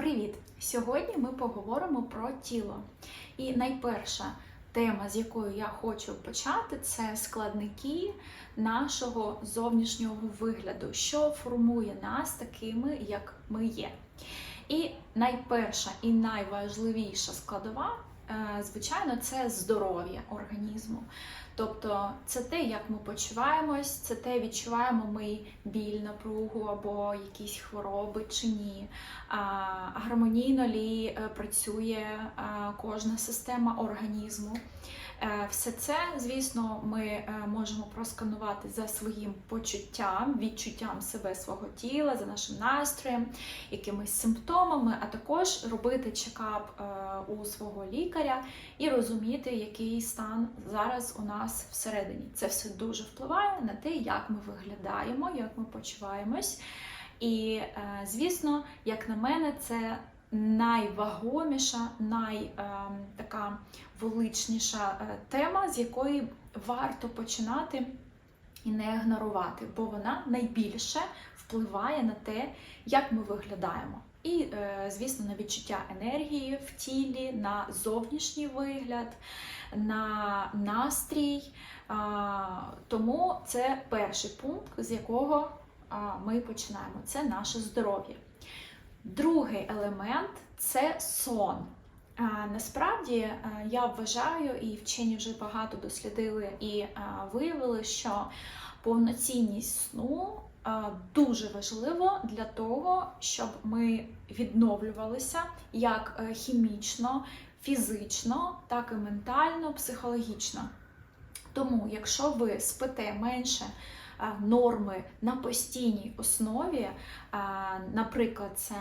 Привіт! Сьогодні ми поговоримо про тіло. І найперша тема, з якою я хочу почати, це складники нашого зовнішнього вигляду, що формує нас такими, як ми є. І найперша і найважливіша складова, звичайно, це здоров'я організму. Тобто це те, як ми почуваємось, це те, відчуваємо ми біль напругу або якісь хвороби чи ні. А, гармонійно лі е, працює е, кожна система організму. Е, Все це, звісно, ми е, можемо просканувати за своїм почуттям, відчуттям себе свого тіла, за нашим настроєм, якимись симптомами, а також робити чекап е, у свого лікаря і розуміти, який стан зараз у нас всередині. Це все дуже впливає на те, як ми виглядаємо, як ми почуваємось. І, е, звісно, як на мене, це найвагоміша, най е, величніша е, тема, з якої варто починати і не ігнорувати, бо вона найбільше впливає на те, як ми виглядаємо. І, е, звісно, на відчуття енергії в тілі, на зовнішній вигляд, на настрій. Тому це перший пункт, з якого ми починаємо. Це наше здоров'я. Другий елемент це сон. Насправді е, я вважаю, і вчені вже багато дослідили і е, виявили, що повноцінність сну дуже важливо для того, щоб ми відновлювалися як е, хімічно, фізично, так і ментально, психологічно. Тому, якщо ви спите менше е, норми на постійній основі, е, наприклад, це